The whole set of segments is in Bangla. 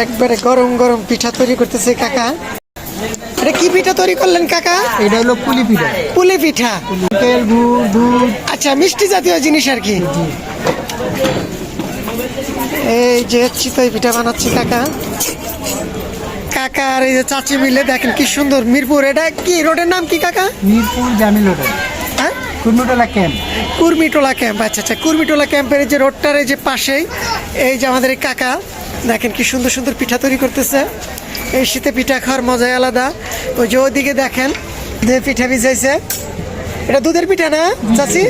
একবারে গরম গরম পিঠা তৈরি করতেছে কাকা। এটা কি পিঠা তৈরি করলেন কাকা? এটা হলো পুলি পিঠা। পুলি পিঠা। তেল গুড় দুধ। আচ্ছা মিষ্টি জাতীয় জিনিস আর কি? এই যে চিতই পিঠা বানাচ্ছি কাকা। কাকা আর এই যে চাচি মিলে দেখেন কি সুন্দর মিরপুর। এটা কি রোডের নাম কি কাকা? মিরপুর জামিল হোটেল। হ্যাঁ? কুর্মিটোলা ক্যাম্প। কুর্মিটোলা ক্যাম্প আচ্ছা আচ্ছা। কুর্মিটোলা ক্যাম্পের যে রোডটার এই যে পাশেই এই যে আমাদের এই কাকা। দেখেন কি সুন্দর সুন্দর পিঠা তৈরি করতেছে। এই শীতে পিঠা খাওয়ার মজাই আলাদা। ওই যে ওদিকে দেখেন যে পিঠা ভিজাইছে। এটা দুধের পিঠা না চাচি?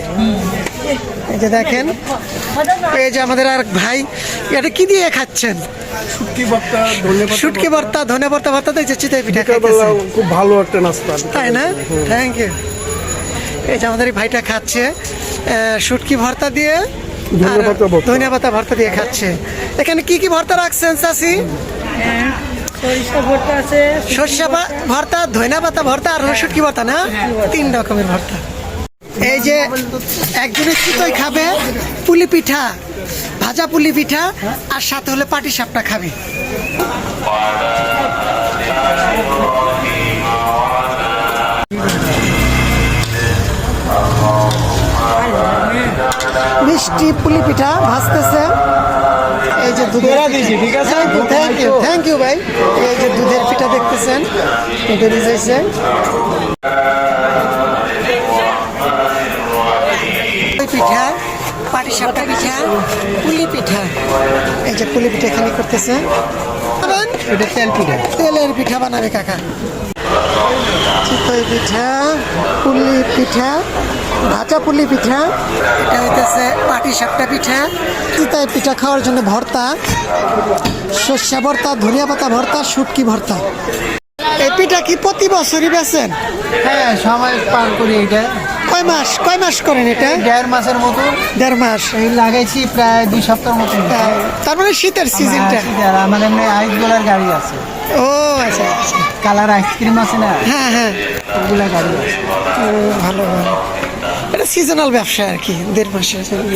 এই যে দেখেন এই যে আমাদের আর ভাই এটা কি দিয়ে খাচ্ছেন? শুটকি ভর্তা ধন্যবাদ শুটকি ভর্তা ধনে ভর্তা ভর্তা দিয়েছে চিতই পিঠা খুব ভালো একটা নাস্তা। তাই না? থ্যাংক ইউ এই যে আমাদের ভাইটা খাচ্ছে শুটকি ভর্তা দিয়ে। ধনিয়া পাতা ভর্তা দিয়ে খাচ্ছে। এখানে কি কি ভর্তা রাখছেন চাষি? সরিষা ভর্তা ধনিয়া পাতা ভর্তা আর ভর্তা না? তিন রকমের ভর্তা। এই যে চিতই খাবে পুলি পিঠা ভাজা পুলি পিঠা আর সাথে হলে পাটি সাপটা খাবে। মিষ্টি পুলি পিঠা ভাজতেছে। এই যে দুধের ঠিক আছে? থ্যাংক ইউ থ্যাংক ইউ ভাই। এই যে দুধের পিঠা দেখতেছেন দুধের ভিজাইছে পিঠা পাটিসাপটা পিঠা পুলি পিঠা। এই যে পুলি পিঠা এখানে করতেছে। এটা তেল পিঠা। তেলের পিঠা বানাবে কাকা। চিতই পিঠা পুলি পিঠা ভাজা পুলি পিঠা এটা হইতেছে পাটি সাপটা পিঠা। চিতই পিঠা খাওয়ার জন্য ভর্তা সর্ষা ভর্তা ধনিয়া পাতা ভর্তা শুটকি ভর্তা। এই পিঠা কি প্রতি বছরই বেছেন হ্যাঁ সময় পার করি এটা। কয় মাস কয় মাস করেন এটা? দেড় মাসের মতো। দেড় মাস। এই লাগাইছি প্রায় দুই সপ্তাহ মতো। তার মানে শীতের সিজনটা আমার এমনি আইস গোলার গাড়ি আছে। ও আচ্ছা আচ্ছা। কালার আইসক্রিম আছে না? হ্যাঁ হ্যাঁ। ওগুলা গাড়ি আছে। ও, ভালো ভালো। এটা সিজনাল ব্যবসা আর কি দেড় মাসের জন্য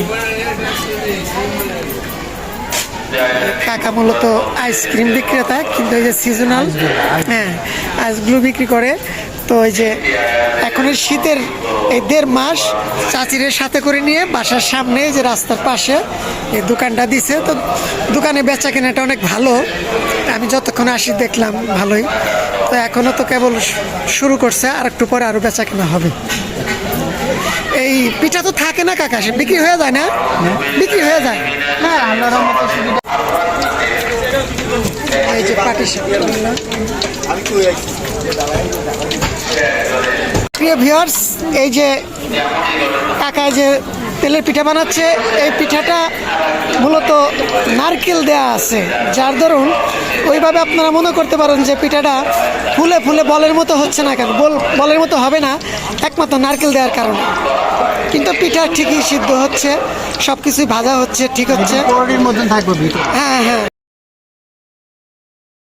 কাকা মূলত আইসক্রিম বিক্রেতা কিন্তু এই যে সিজনাল হ্যাঁ আইসগুলো বিক্রি করে। তো এই যে এখন শীতের এই দেড় মাস চাচিরের সাথে করে নিয়ে বাসার সামনে যে রাস্তার পাশে এই দোকানটা দিছে। তো দোকানে বেচা কেনাটা অনেক ভালো। আমি যতক্ষণ আসি দেখলাম ভালোই। তো এখনও তো কেবল শুরু করছে আর একটু পরে আরও বেচা কেনা হবে। এই পিঠা তো থাকে না কাকা সে বিক্রি হয়ে যায় না? বিক্রি হয়ে যায়। হ্যাঁ আল্লাহর রহমতে সুবিধা। এই যে পাটি প্রিয় ভিউয়ার্স এই যে কাকা যে তেলের পিঠা বানাচ্ছে এই পিঠাটা মূলত নারকেল দেয়া আছে যার ধরুন ওইভাবে আপনারা মনে করতে পারেন যে পিঠাটা ফুলে ফুলে বলের মতো হচ্ছে না কেন বল বলের মতো হবে না একমাত্র নারকেল দেওয়ার কারণে। কিন্তু পিঠা ঠিকই সিদ্ধ হচ্ছে সব কিছুই ভাজা হচ্ছে ঠিক হচ্ছে। হ্যাঁ হ্যাঁ।